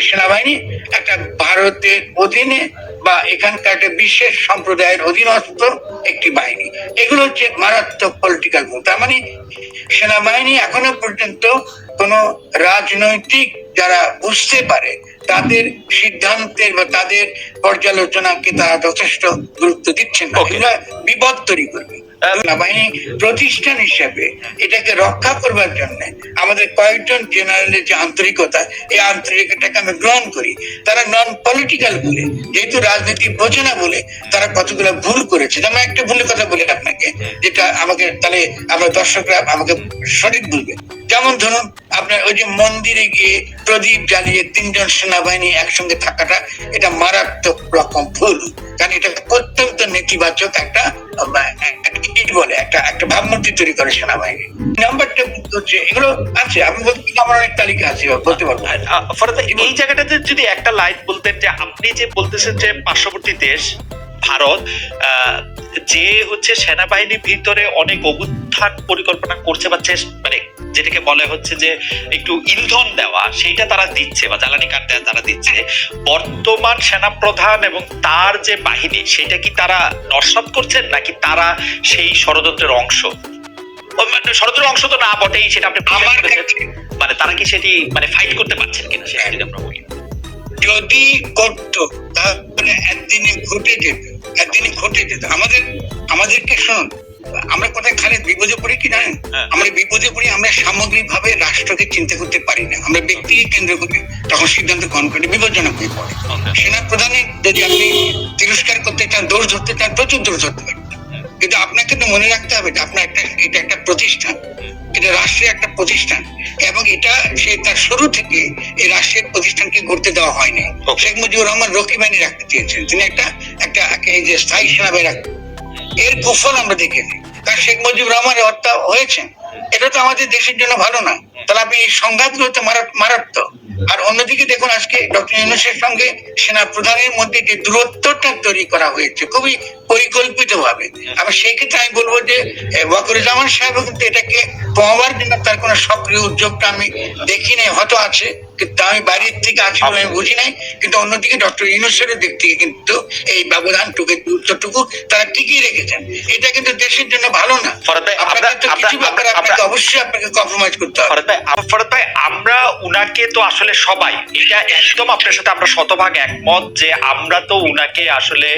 সেনাবাহিনী একটা ভারতের অধীনে বা এখানকার একটা বিশেষ সম্প্রদায়ের অধীনস্থ একটি বাহিনী। এগুলো হচ্ছে মারাত্মক পলিটিক্যাল ভুল তার মানে সেনাবাহিনী এখনও পর্যন্ত কোন রাজনৈতিক যারা বুঝতে পারে তাদের সিদ্ধান্তের বা তাদের পর্যালোচনাকে তারা যথেষ্ট গুরুত্ব দিচ্ছেন না। বিপদ তৈরি করবে। সেনাবাহিনী প্রতিষ্ঠান হিসেবে এটাকে রক্ষা করবার জন্য আমাদের কয়েকজন জেনারেলের যে আন্তরিকতা, এই আন্তরিকতাকে আমি গ্রহণ করি। তারা নন পলিটিক্যাল বলে, যেহেতু রাজনীতি বোঝে না বলে তারা কতগুলো ভুল করেছে। আমি একটা ভুলের কথা বলি আপনাকে, যেটা আমাকে তাহলে আমার দর্শকরা আমাকে সঠিক বলবে। যেমন ধরুন, আপনার ওই যে মন্দিরে গিয়ে প্রদীপ জ্বালিয়ে তিনজন সেনাবাহিনী একসঙ্গে থাকাটা, এটা মারাত্মক রকম ভুল। কারণ এটা অত্যন্ত নেতিবাচক একটা একটা কি বলে, একটা একটা ভাবমূর্তি তৈরি করে সেনাবাহিনী। হচ্ছে, এগুলো আছে, আমি বলতে আমার অনেক তালিকা আছে, বলতে পারব। ফরাদ এই জায়গাটাতে যদি একটা লাইন বলতেন যে, আপনি যে বলতেছেন যে পার্শ্ববর্তী দেশ, ভারত যে হচ্ছে সেনাবাহিনীর ভিতরে অনেক অভ্যুত্থান পরিকল্পনা করছে বা মানে যেটাকে বলে হচ্ছে যে একটু ইন্ধন দেওয়া সেইটা তারা দিচ্ছে বা জ্বালানি কাঠ দেওয়া তারা দিচ্ছে। বর্তমান সেনাপ্রধান এবং তার যে বাহিনী সেটা কি তারা নস্বাত করছেন নাকি তারা সেই ষড়যন্ত্রের অংশ? মানে ষড়যন্ত্রের অংশ তো না বটেই সেটা আপনি মানে তারা কি সেটি মানে ফাইট করতে পারছেন কিনা সেটা যদি আমরা বলি। যদি করত তাহলে একদিনে ঘটে যেত একদিনে ঘটে যেত আমাদের আমাদেরকে শুনুন আমরা কোথায় খালি বিপদে পড়ি কি জানেন হ্যাঁ। আমরা বিপদে পড়ি আমরা সামগ্রিক ভাবে রাষ্ট্রকে চিন্তা করতে পারি না। আমরা ব্যক্তিকে কেন্দ্র করি তখন সিদ্ধান্ত গ্রহণ করি বিপজ্জনক হয়ে পড়ে। সেনা প্রধানের যদি আপনি তিরস্কার করতে চান দোষ ধরতে চান প্রচুর দোষ ধরতে পারেন। কিন্তু আপনাকে তো মনে রাখতে হবে যে আপনার একটা এটা একটা প্রতিষ্ঠান। এটা রাষ্ট্রের একটা প্রতিষ্ঠান। এবং এটা সে তার শুরু থেকে এই রাষ্ট্রের প্রতিষ্ঠানকে গড়তে দেওয়া হয়নি. শেখ মুজিবুর রহমান রকি বাহিনী রাখতে চেয়েছেন। তিনি একটা একটা এই যে স্থায়ী সেনাবাহিনী রাখতেন এর কুফল আমরা দেখেছি কারণ শেখ মুজিব রহমানের হত্যা হয়েছে। এটা তো আমাদের দেশের জন্য ভালো না। তাহলে আপনি এই সংঘাতগুলো তো মারাত্মক। আর অন্যদিকে দেখুন, আজকে ডক্টর ইউনুসের সঙ্গে সেনা প্রধানের মধ্যে যে দূরত্বটা তৈরি করা হয়েছে, খুবই পরিকল্পিত ভাবে আবার সেই ক্ষেত্রে আমি বলব যে ওয়াকুরুজ্জামান সাহেব কিন্তু এটাকে কমাবার জন্য তার কোনো সক্রিয় উদ্যোগটা আমি দেখি নাই হয়তো আছে। কিন্তু আমি বাড়ির থেকে আমি বুঝি নাই কিন্তু অন্যদিকে ডক্টর ইউনুসের দিক থেকে কিন্তু এই ব্যবধানটুকু দূরত্বটুকু তারা টিকিয়ে রেখেছেন। এটা কিন্তু দেশের জন্য ভালো না। আপনাকে অবশ্যই আপনাকে কম্প্রোমাইজ করতে হবে। আমরা উনাকে তো আসলে সবাই এটা একদম আপনার সাথে আমরা শতভাগ একমত যে আমরা তো উনাকে আসলে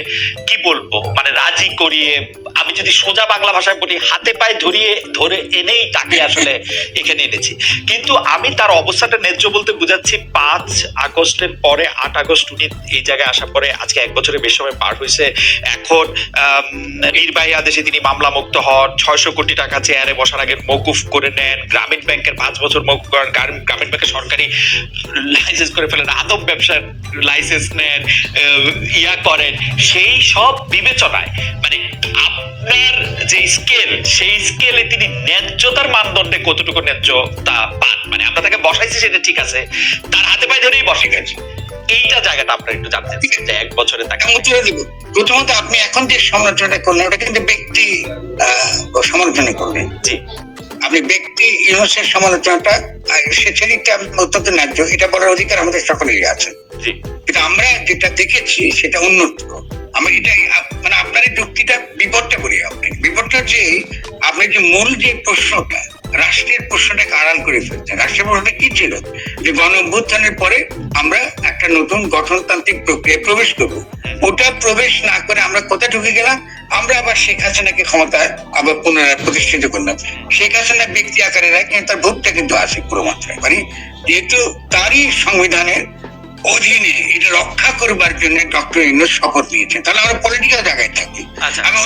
কি বলব মানে রাজি করিয়ে আমি যদি সোজা বাংলা ভাষায় বলি হাতে পায়ে ধরিয়ে ধরে এনেই তাকে আসলে এখানে এনেছি। কিন্তু আমি তার অবস্থাটা ন্যায্য বলতে বুঝাচ্ছি পাঁচ আগস্টের পরে, আট আগস্ট উনি এই জায়গায় আসার পরে আজকে এক বছরের বেশি সময় পার হয়েছে। এখন নির্বাহী আদেশে তিনি মামলা মুক্ত হন, ছয়শো কোটি টাকা চেয়ারে বসার আগে মকুফ করে নেন, গ্রামীণ ব্যাংকের পাঁচ বছর মকুফ করেন, গ্রামীণ ব্যাংকের সরকারি লাইসেন্স করে ফেলেন, আদব ব্যবসার লাইসেন্স নেন ইয়া করেন। সেই সব বিবেচনায় মানে আপনার যে স্কেল সেই স্কেলে তিনি ন্যায্যতার মানদণ্ডে কতটুকু ন্যায্যতা পান? মানে আমরা তাকে বসাইছি সেটা ঠিক আছে তার হাতে পায়ে ধরেই বসে গেছে। এইটা জায়গাটা আপনার একটু জানতে যে এক বছরে তাকে উত্তর দেবো। প্রথমত আপনি এখন যে সমালোচনা করলেন ওটা কিন্তু ব্যক্তি সমালোচনা করলেন জি। আপনি ব্যক্তি ইউনুসের সমালোচনাটা সে অত্যন্ত ন্যায্য এটা বলার অধিকার আমাদের সকলেরই আছে। কিন্তু আমরা যেটা দেখেছি সেটা উন্নত। আমি এটা আপ- মানে আপনার এই যুক্তিটা বিপদটা বলি আপনি বিপদটা হচ্ছে আপনি যে মূল যে প্রশ্নটা রাষ্ট্রের প্রশ্নটাকে আড়াল করে ফেলছেন। রাষ্ট্রের প্রশ্নটা কি ছিল? যে গণ পরে আমরা একটা নতুন গঠনতান্ত্রিক প্রক্রিয়ায় প্রবেশ করব। ওটা প্রবেশ না করে আমরা কোথায় ঢুকে গেলাম? আমরা আবার শেখ হাসিনাকে ক্ষমতায় আবার পুনরায় প্রতিষ্ঠিত করলাম। শেখ হাসিনা ব্যক্তি আকারে রাখে কিন্তু তার ভোটটা কিন্তু আসে পুরো মাত্রায়। মানে যেহেতু তারই সংবিধানের অধীনে এটা রক্ষা করবার জন্য ডক্টর ইউনুস শপথ নিয়েছেন। তাহলে আমরা পলিটিক্যাল জায়গায় থাকি। আচ্ছা। আমি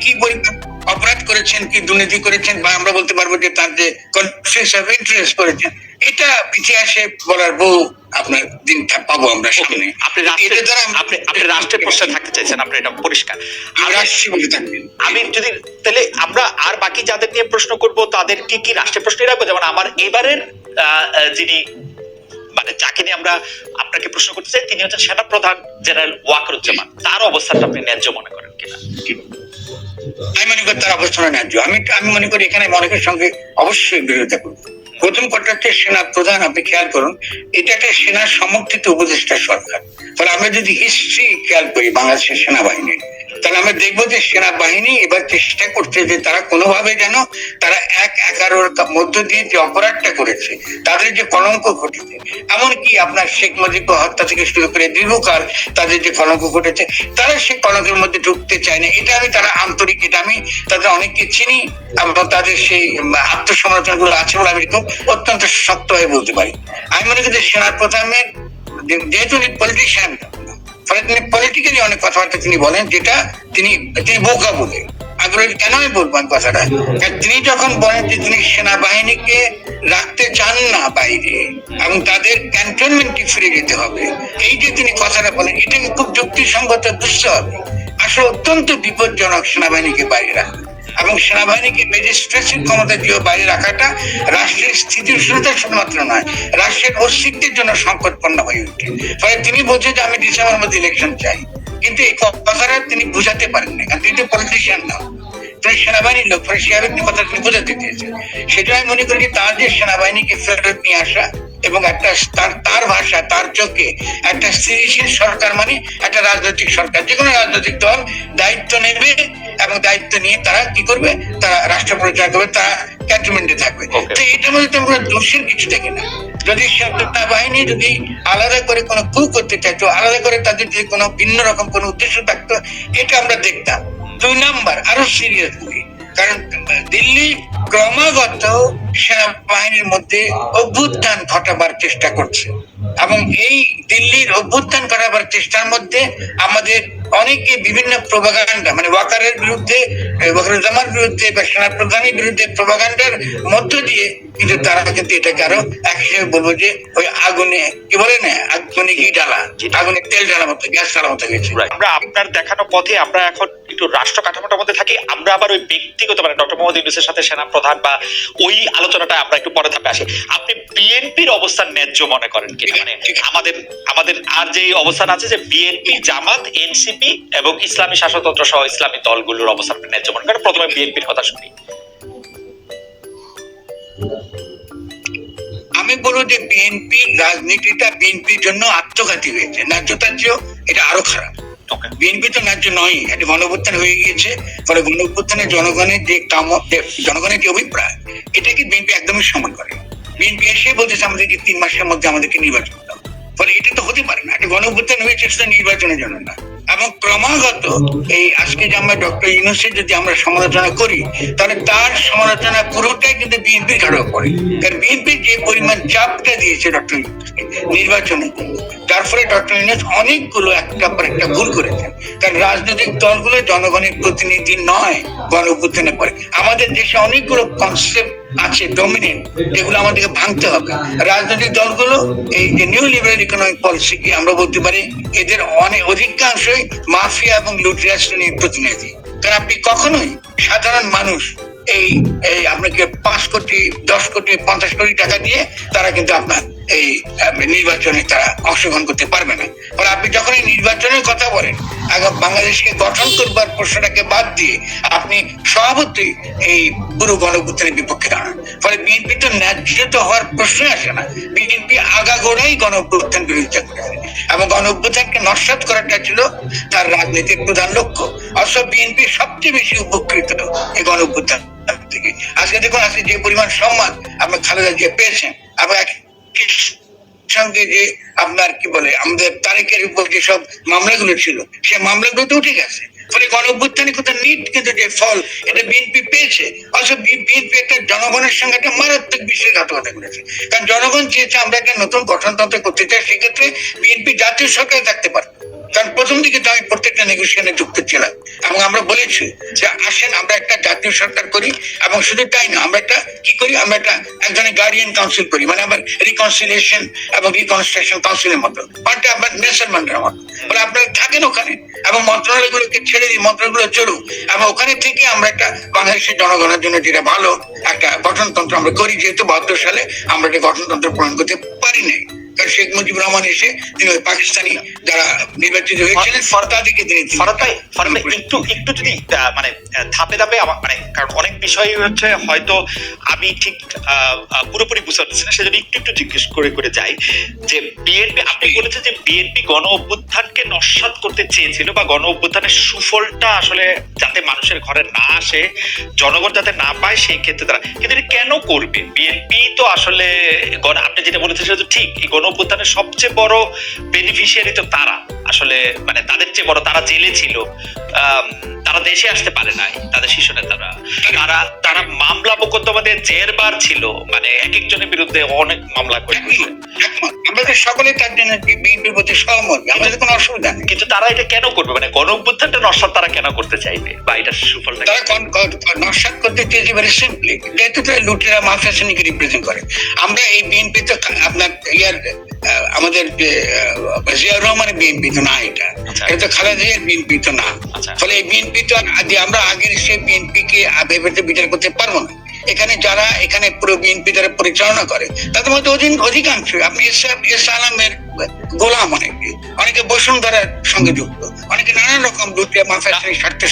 কি পরিমাণ অপরাধ করেছেন কি দুর্নীতি করেছেন বা আমরা বলতে পারব যে তার যে কনফ্লিক্ট অফ ইন্টারেস্ট করেছেন এটা ইতিহাসে বলার বহু আপনার দিন থা- পাবো আমরা সামনে। আপনি রাষ্ট্রের আপনি আপনি রাষ্ট্রের প্রশ্নে থাকতে চাইছেন আপনি এটা পরিষ্কার। আমি বলে যদি তাহলে আমরা আর বাকি যাদের নিয়ে প্রশ্ন করব তাদেরকে কি কি রাষ্ট্রের প্রশ্নই রাখব যেমন আমার এবারের যিনি মানে যাকে নিয়ে আমরা আপনাকে প্রশ্ন করতে চাই, তিনি হচ্ছেন সেনাপ্রধান জেনারেল ওয়াকরুজ্জামান। তার অবস্থানটা আপনি ন্যায্য মনে করেন কিনা? আমি মনে করি তার অবস্থান ন্যায্য। আমি আমি মনে করি এখানে অনেকের সঙ্গে অবশ্যই বিরোধিতা করব। প্রথম কথা হচ্ছে সেনা প্রধান আপনি খেয়াল করুন, এটা একটা সেনা সমর্থিত উপদেষ্টা সরকার। ফলে আমরা যদি হিস্ট্রি খেয়াল করি বাংলাদেশের সেনাবাহিনীর তাহলে আমরা দেখব যে সেনাবাহিনী এবার চেষ্টা করছে যে তারা কোনোভাবে যেন তারা এক এগারোর মধ্য দিয়ে যে অপরাধটা করেছে, তাদের যে কলঙ্ক ঘটেছে। এমনকি আপনার শেখ মুজিবুর হত্যা থেকে শুরু করে দীর্ঘকাল তাদের যে কলঙ্ক ঘটেছে, তারা সে কলঙ্কের মধ্যে ঢুকতে চায় না। এটা আমি তারা আন্তরিক, এটা আমি তাদের অনেককে চিনি এবং তাদের সেই আত্মসমালোচনা গুলো আছে বলে আমি এরকম অত্যন্ত শক্তভাবে বলতে পারি। আমি মনে করি যে সেনার প্রধানের যেহেতু উনি পলিটিশিয়ান ফলে তিনি পলিটিক্যালি অনেক কথাবার্তা তিনি বলেন, যেটা তিনি তিনি বোকা বলে। আগ্রহী কেন আমি বলব আমি কথাটা? তিনি যখন বলেন যে তিনি সেনাবাহিনীকে রাখতে চান না বাইরে, এবং তাদের ক্যান্টনমেন্টে ফিরে যেতে হবে, এই যে তিনি কথাটা বলেন, এটাকে খুব যুক্তিসঙ্গত বুঝতে হবে। আসলে অত্যন্ত বিপজ্জনক সেনাবাহিনীকে বাইরে রাখা। এবং সেনাবাহিনীকে ম্যাজিস্ট্রেসির ক্ষমতা দিয়ে বাইরে রাখাটা রাষ্ট্রের স্থিতিশীলতা শুধুমাত্র নয়, রাষ্ট্রের অস্তিত্বের জন্য সংকটপন্ন হয়ে ওঠে। ফলে তিনি বলছে যে, আমি ডিসেম্বর মধ্যে ইলেকশন চাই। কিন্তু এই কথাটা তিনি বুঝাতে পারেন না কারণ তিনি তো পলিটিশিয়ান না। তিনি সেনাবাহিনীর লোক, ফলে সেভাবে কথা তিনি বোঝাতে চেয়েছেন। সেটা আমি মনে করি তার যে সেনাবাহিনীকে ফেরত নিয়ে আসা এবং একটা তার তার ভাষা তার চোখে একটা স্থিতিশীল সরকার মানে একটা রাজনৈতিক সরকার। যে কোনো রাজনৈতিক দল দায়িত্ব নেবে এবং দায়িত্ব নিয়ে তারা কি করবে? তারা রাষ্ট্র পরিচালনা করবে তারা ক্যান্টনমেন্টে থাকবে। তো এটার মধ্যে তো আমরা দোষের কিছু দেখি না। যদি সেনা বাহিনী যদি আলাদা করে কোনো কু করতে চাইতো আলাদা করে তাদের যদি কোনো ভিন্ন রকম কোনো উদ্দেশ্য থাকতো এটা আমরা দেখতাম। দুই নাম্বার আরও সিরিয়াসলি কারণ দিল্লি ক্রমাগত সেনাবাহিনীর মধ্যে অভ্যুত্থান ঘটাবার চেষ্টা করছে। এবং এই দিল্লির অভ্যুত্থান করাবার চেষ্টার মধ্যে আমাদের অনেকে বিভিন্ন প্রভাগান্ডা মানে ওয়াকারের বিরুদ্ধে ওয়াকারুজ্জামার বিরুদ্ধে বা সেনা প্রধানের বিরুদ্ধে প্রভাগান্ডার মধ্য দিয়ে কিন্তু তারা কিন্তু এটাকে আরও এক হিসেবে বলব যে ওই আগুনে কি বলে না, আগুনে ঘি ডালা আগুনে তেল ডালা মতো, গ্যাস ডালা মতো গেছে আমরা আপনার দেখানো পথে আমরা এখন একটু রাষ্ট্র কাঠামোটার মধ্যে থাকি আমরা আবার ওই ব্যক্তিগত মানে ডক্টর মোহাম্মদ ইউনুসের সাথে সেনা প্রধান বা ওই আলোচনাটা আমরা একটু পরে ধাপে আসি। আপনি বিএনপির অবস্থান ন্যায্য মনে করেন কিনা? মানে আমাদের আমাদের আর যে অবস্থান আছে যে বিএনপি জামাত এনসিপি এবং ইসলামী শাসনতন্ত্র সহ ইসলামী দলগুলোর অবস্থান ন্যায্য মনে করেন? প্রথমে বিএনপির কথা শুনি। আমি বলব যে বিএনপি রাজনীতিটা বিএনপির জন্য আত্মঘাতী হয়েছে। ন্যায্যতার চেয়েও এটা আরও খারাপ। বিএনপি তো ন্যায্য নয় একটা গণঅভ্যুত্থান হয়ে গিয়েছে, ফলে গণঅভ্যুত্থানে জনগণের যে কাম জনগণের যে অভিপ্রায়, এটাকে বিএনপি একদমই সমান করে। বিএনপি এসে বলতেছে আমাদেরকে তিন মাসের মধ্যে আমাদেরকে নির্বাচন দাও ফলে এটা তো হতে পারে না একটা গণঅভ্যুত্থান হয়েছে শুধু নির্বাচনের জন্য না। এবং ক্রমাগত এই আজকে যে আমরা ডক্টর ইউনুসের যদি আমরা সমালোচনা করি, তাহলে তার সমালোচনা পুরোটাই কিন্তু বিএনপির ঘাড়ে পড়ে কারণ বিএনপি যে পরিমাণ চাপটা দিয়েছে ডক্টর ইউনুসকে নির্বাচনের জন্য যার ফলে ডক্টর ইউনুস অনেকগুলো একটা পর একটা ভুল করেছেন। কারণ রাজনৈতিক দলগুলো জনগণের প্রতিনিধি নয় গণ পরে আমাদের দেশে অনেকগুলো কনসেপ্ট আছে ডমিনেন্ট যেগুলো আমাদেরকে ভাঙতে হবে। রাজনৈতিক দলগুলো এই নিউ লিবারেল ইকোনমিক পলিসি কি আমরা বলতে পারি, এদের অনেক অধিকাংশই মাফিয়া এবং লুটিয়া শ্রেণির প্রতিনিধি। কারণ আপনি কখনোই সাধারণ মানুষ এই আপনাকে পাঁচ কোটি, দশ কোটি, পঞ্চাশ কোটি টাকা দিয়ে তারা কিন্তু আপনার এই নির্বাচনে তারা অংশগ্রহণ করতে পারবে না। ফলে আপনি যখন এই নির্বাচনের কথা বলেন আগাম বাংলাদেশকে গঠন করবার প্রশ্নটাকে বাদ দিয়ে আপনি সভাপতি এই পুরো গণঅভ্যুত্থানের বিপক্ষে দাঁড়ান। ফলে বিএনপি তো ন্যায্যত হওয়ার প্রশ্নই আসে না। বিএনপি আগাগোড়াই গণঅভ্যুত্থান বিরোধিতা করেছে এবং গণঅভ্যুত্থানকে নস্বাত করাটা ছিল তার রাজনীতির প্রধান লক্ষ্য। অথচ বিএনপি সবচেয়ে বেশি উপকৃত এই গণঅভ্যুত্থান থেকে। আজকে দেখুন, আজকে যে পরিমাণ সম্মান আপনার খালেদা জিয়া পেয়েছেন, এবং সঙ্গে যে আপনার কি বলে, আমাদের তারিখের উপর যেসব মামলাগুলো ছিল, সে মামলাগুলো তো উঠে গেছে ফলে গণ অভ্যুত্থানে কিন্তু নিট কিন্তু যে ফল, এটা বিএনপি পেয়েছে। অথচ বিএনপি একটা জনগণের সঙ্গে একটা মারাত্মক বিশ্বাসঘাতকতা করেছে। কারণ জনগণ চেয়েছে আমরা একটা নতুন গঠনতন্ত্র করতে চাই, সেক্ষেত্রে বিএনপি জাতীয় সরকারে থাকতে পারবে। কারণ প্রথম দিকে তো আমি প্রত্যেকটা নেগোসিয়েশনে যুক্ত ছিলাম। এবং আমরা বলেছি যে আসেন, আমরা একটা জাতীয় সরকার করি, এবং শুধু তাই না, আমরা একটা কি করি? আমরা একটা এক ধরনের গার্ডিয়ান কাউন্সিল করি মানে আবার রিকনসিলিয়েশন এবং রিকনস্ট্রাকশন কাউন্সিলের মতো। পাল্টে আপনার নেশন মান্ডের মতো। বলে আপনারা থাকেন ওখানে, এবং মন্ত্রণালয়গুলোকে ছেড়ে দিই, মন্ত্রণালয়গুলো চলুক। এবং ওখানে থেকে আমরা একটা বাংলাদেশের জনগণের জন্য যেটা ভালো, একটা গঠনতন্ত্র আমরা করি, যেহেতু বাহাত্তর সালে আমরা একটা গঠনতন্ত্র প্রণয়ন করতে পারি নাই। শেখ মুজিবুর রহমান এসে তিনি ওই পাকিস্তানি যারা নির্বাচিত হয়েছিলেন তাদেরকে তিনি একটু একটু যদি মানে ধাপে ধাপে মানে কারণ অনেক বিষয় হচ্ছে হয়তো আমি ঠিক পুরোপুরি বুঝতে পারছি না। সেজন্য একটু একটু জিজ্ঞেস করে করে যাই যে বিএনপি আপনি বলেছেন যে বিএনপি গণ অভ্যুত্থানকে নস্বাত করতে চেয়েছিল বা গণ অভ্যুত্থানের সুফলটা আসলে যাতে মানুষের ঘরে না আসে জনগণ যাতে না পায় সেই ক্ষেত্রে তারা কিন্তু কেন করবে? বিএনপি তো আসলে গণ আপনি যেটা বলেছেন সেটা তো ঠিক। এই গণ অভ্যুত্থানের সবচেয়ে বড় বেনিফিশিয়ারি তো তারা। আসলে মানে তাদের চেয়ে বড় তারা জেলে ছিল তারা দেশে আসতে পারে নাই তাদের শীর্ষ নেতারা তারা। তারা মামলা মোকদ্দমাদের জেরবার ছিল মানে এক একজনের বিরুদ্ধে অনেক মামলা। আমরা তো সকলে তার জন্য বিএনপির প্রতি সহমত আমাদের কোনো অসুবিধা নেই। কিন্তু তারা এটা কেন করবে? মানে গণ অভ্যুত্থানটা নস্বাত তারা কেন করতে চাইবে? বা এটা সুফলটা তারা নস্বাত করতে চেয়েছে ভেরি সিম্পলি যেহেতু তারা লুটেরা মাফিয়া শ্রেণীকে রিপ্রেজেন্ট করে। আমরা এই বিএনপি তো আপনার ইয়ার আমাদের জিয়াউর রহমানের বিএনপি তো না এটা। আচ্ছা। এটা খালেদা জিয়ার বিএনপি তো না। আচ্ছা। ফলে এই বিএনপি তো আমরা আগের সেই বিএনপি কে বিচার করতে পারব না। এখানে যারা এখানে পুরো বিএনপি যারা পরিচালনা করে তাদের মধ্যে অধিক অধিকাংশ আপনি এস এস আলমের গোলাম অনেকে। অনেকে বসুন্ধরার সঙ্গে যুক্ত। অনেকে নানান রকম লুটিয়া মাফিয়া স্বার্থে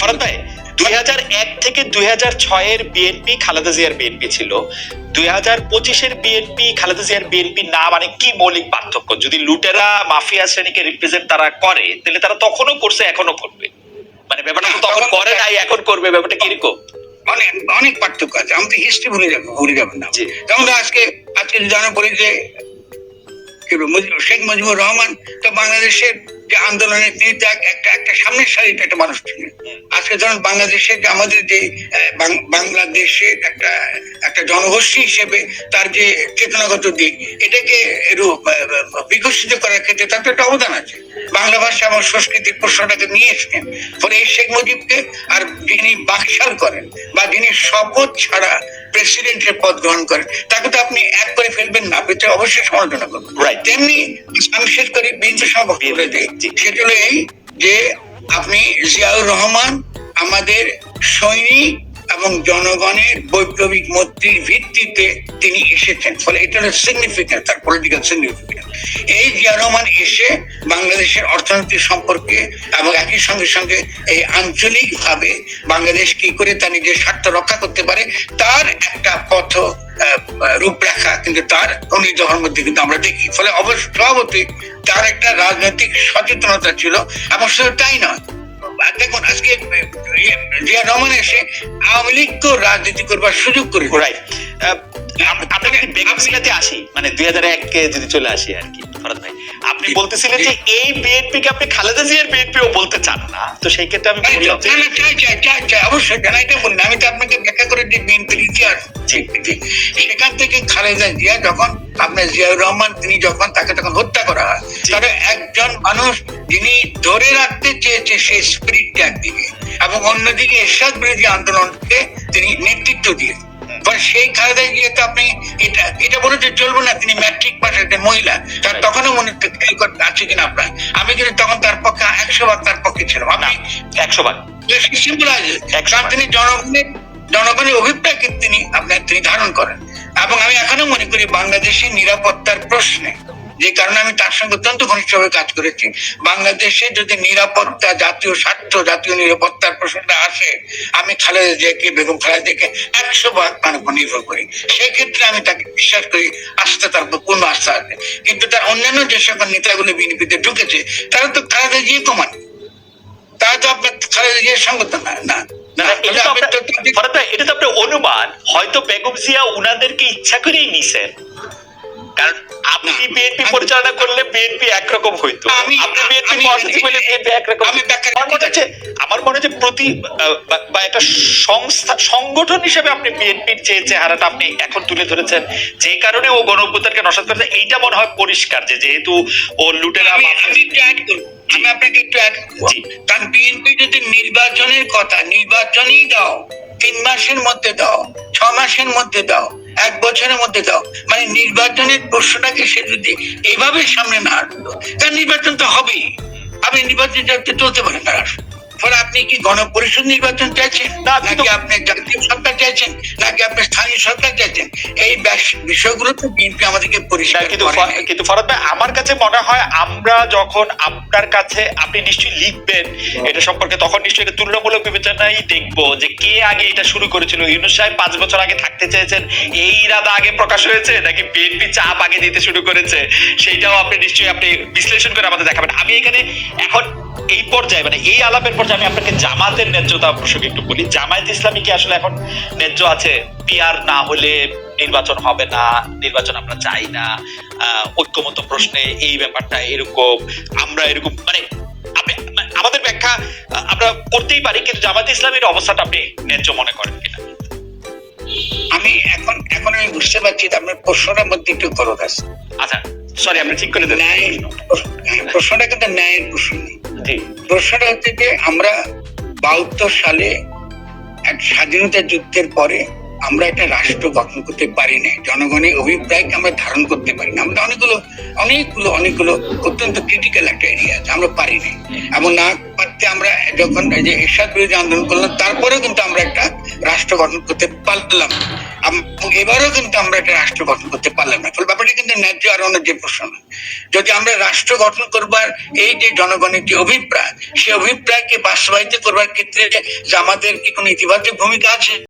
দুই হাজার এক থেকে দুই ছয়ের বিএনপি খালেদা জিয়ার বিএনপি ছিল। দুই হাজার পঁচিশের বিএনপি খালেদা জিয়ার বিএনপি না মানে কি মৌলিক পার্থক্য? যদি লুটেরা মাফিয়া শ্রেণীকে রিপ্রেজেন্ট তারা করে তাহলে তারা তখনও করছে এখনও করবে। মানে ব্যাপারটা তখন করে নাই এখন করবে ব্যাপারটা কীরকম অনেক অনেক পার্থক্য আছে আমাদের হিস্ট্রি ভুলে যাব ভুলে যাবেন না। যেমন আজকে আজকে জানা পড়ি যে কি বলব, মুজিব- শেখ মুজিবুর রহমান তো বাংলাদেশের যে আন্দোলনের তিনি তো একটা একটা সামনের সারিতে একটা মানুষ ছিলেন। আজকে ধরুন বাংলাদেশের যে আমাদের যে আহ, বাং- বাংলাদেশের একটা একটা জনগোষ্ঠী হিসেবে তার যে চেতনাগত দিক এটাকে বিকশিত করার ক্ষেত্রে তার তো একটা অবদান আছে। বাংলা ভাষা এবং সংস্কৃতির প্রশ্নটাকে নিয়ে এসছেন ফলে এই শেখ মুজিবকে আর যিনি বাকশাল করেন বা যিনি শপথ ছাড়া প্রেসিডেন্টের পদ গ্রহণ করেন তাকে তো আপনি এক করে ফেলবেন না আপনি তো অবশ্যই সমালোচনা করবেন। তেমনি আমি শেষ করি বিএনপি সম্পর্কে বলে দিই হলো যে আপনি জিয়াউর রহমান আমাদের সৈনিক এবং জনগণের বৈপ্লবিক মৈত্রীর ভিত্তিতে তিনি এসেছেন। ফলে এটা সিগনিফিকেন্ট তার পলিটিক্যাল সিগনিফিকেন্ট এই জিয়া রহমান এসে বাংলাদেশের অর্থনীতি সম্পর্কে এবং একই সঙ্গে সঙ্গে এই আঞ্চলিক ভাবে বাংলাদেশ কি করে তার নিজের স্বার্থ রক্ষা করতে পারে, তার একটা পথ রূপরেখা কিন্তু তার অনুযায়ীর মধ্যে কিন্তু আমরা দেখি। ফলে অবশ্য তার একটা রাজনৈতিক সচেতনতা ছিল, এবং শুধু তাই নয় দেখুন আজকে ইয়ে, জিয়া রহমান এসে আওয়ামী লীগকেও রাজনীতি করবার সুযোগ করে দিল। যদি বেগম সিলাতে আসি। মানে দুই হাজার এক যদি চলে আসি আর কি ফরাদ ভাই। আপনি বলতেছিলেন যে এই বিএনপি কে আপনি খালেদা জিয়ার বিএনপিও বলতে চান না। তো সেই ক্ষেত্রে আমি বললাম যে না, না, চাই, চাই, চাই, চাই, অবশ্যই কেন এটা বলি আমি তো আপনাকে ব্যাখ্যা করে বিএনপির ইতিহাস। সেখান থেকে খালেদা জিয়া যখন আপনার জিয়াউর রহমান তিনি যখন তাকে তখন হত্যা করা হয়। তাহলে একজন মানুষ যিনি ধরে রাখতে চেয়েছে সেই স্পিরিটটা একদিকে এবং অন্যদিকে এরশাদ বিরোধী আন্দোলনকে তিনি নেতৃত্ব দিয়ে ফলে সেই খালেদা জিয়া তো আপনি এটা এটা বলে যে চলবে না তিনি ম্যাট্রিক পাস একজন মহিলা। তার তখনও মনে আছে কিনা আপনার। আমি কিন্তু তখন তার পক্ষে একশো ভাগ তার পক্ষে ছিলাম। আপনি একশো ভাগ তিনি জনগণের জনগণের অভিপ্রায়কে তিনি আপনার তিনি ধারণ করেন। এবং আমি এখনও মনে করি বাংলাদেশের নিরাপত্তার প্রশ্নে যে কারণে আমি তার সঙ্গে অত্যন্ত ঘনিষ্ঠভাবে কাজ করেছি। বাংলাদেশে যদি নিরাপত্তা জাতীয় স্বার্থ জাতীয় নিরাপত্তার প্রশ্নটা আসে আমি খালেদা জিয়াকে বেগম খালেদা জিয়াকে একশো ভাগ তার উপর নির্ভর করি। সেই ক্ষেত্রে আমি তাকে বিশ্বাস করি আস্থা তার উপর পূর্ণ আস্থা আছে। কিন্তু তার অন্যান্য যে সকল নেতাগুলো বিএনপিতে ঢুকেছে তারা তো খালেদা জিয়া কমান তারা তো আপনার খালেদা জিয়ার সঙ্গে তো না না। না, না, এটা তো আপনার- এটা তো আপনার অনুমান। হয়তো বেগম জিয়া উনাদেরকে ইচ্ছা করেই নিছেন। কারণ আপনি বিএনপি পরিচালনা করলে বিএনপি একরকম হইতো। আপনি বিএনপি পজিটিভ হলে বিএনপি একরকম আমি ব্যাখ্যা- আমার মনে হচ্ছে আমার মনে হচ্ছে প্রতি বা- একটা সংস্থা সংগঠন হিসেবে আপনি বিএনপির যে চেহারাটা আপনি এখন তুলে ধরেছেন যে কারণে ও গণ অভ্যুত্থানকে নষ্ট করেছে এইটা মনে হয় পরিষ্কার যে যেহেতু ও লুটেরা আমি অ্যাড করব আমি আপনাকে একটু। কারণ বিএনপি যদি নির্বাচনের কথা নির্বাচনই দাও তিন মাসের মধ্যে দাও ছ মাসের মধ্যে দাও এক বছরের মধ্যে দাও। মানে নির্বাচনের প্রশ্নটাকে সে যদি এভাবে সামনে না আনলো কারণ নির্বাচন তো হবেই। আপনি নির্বাচন চলতে পারেন না। ফলে আপনি কি গণপরিষদ নির্বাচন চাইছেন? না, নাকি আপনি জাতীয় চাইছেন নাকি আপনি স্থানীয় সরকার চাইছেন এই বিষয়গুলো তো বিএনপি আমাদেরকে পরিষ্কার কিন্তু করে কিন্তু ফরাদ ভাই আমার কাছে মনে হয় আমরা যখন আপনার কাছে আপনি নিশ্চয়ই লিখবেন এটা সম্পর্কে তখন নিশ্চয়ই একটা তুলনামূলক বিবেচনাই দেখব যে কে আগে এটা শুরু করেছিল। ইউনুস সাহেব পাঁচ বছর আগে থাকতে চেয়েছেন এই ইরাদা আগে প্রকাশ হয়েছে নাকি বিএনপি চাপ আগে দিতে শুরু করেছে? সেইটাও আপনি নিশ্চয়ই আপনি বিশ্লেষণ করে আমাদের দেখাবেন। আমি এখানে এখন এই পর্যায়ে মানে এই আলাপের পর্যায়ে আমি আপনাকে জামাতের ন্যায্যতা প্রসঙ্গে একটু বলি। জামায়াত ইসলামী কি আসলে এখন ন্যায্য আছে? পিয়ার না হলে নির্বাচন হবে না নির্বাচন আমরা চাই না ঐক্যমত প্রশ্নে এই ব্যাপারটা এরকম আমরা এরকম মানে মানে আমাদের ব্যাখ্যা আমরা করতেই পারি কিন্তু জামাত ইসলামের অবস্থাটা আপনি ন্যায্য মনে করেন কিনা? আমি এখন এখন আমি বুঝতে পারছি আপনার প্রশ্নটার মধ্যে একটু খরচ আছে। আচ্ছা। সরি আপনি ঠিক করে দেন। প্রশ্নটা কিন্তু ন্যায়ের প্রশ্ন। জি। প্রশ্নটা হচ্ছে যে আমরা বাহাত্তর সালে এক স্বাধীনতা যুদ্ধের পরে আমরা একটা রাষ্ট্র গঠন করতে পারি না জনগণের অভিপ্রায়কে আমরা ধারণ করতে পারি না আমরা অনেকগুলো অনেকগুলো অনেকগুলো অত্যন্ত ক্রিটিক্যাল একটা এরিয়া আছে আমরা পারি না এমন না পারতে আমরা যখন যে এরশাদ বিরোধী আন্দোলন করলাম তারপরেও কিন্তু আমরা একটা রাষ্ট্র গঠন করতে পারলাম। এবারও কিন্তু আমরা একটা রাষ্ট্র গঠন করতে পারলাম না। ফলে ব্যাপারটা কিন্তু ন্যায্য আর যে প্রশ্ন যদি আমরা রাষ্ট্র গঠন করবার এই যে জনগণের যে অভিপ্রায়, সেই অভিপ্রায়কে বাস্তবায়িত করবার ক্ষেত্রে যে আমাদের কি কোনো ইতিবাচক ভূমিকা আছে?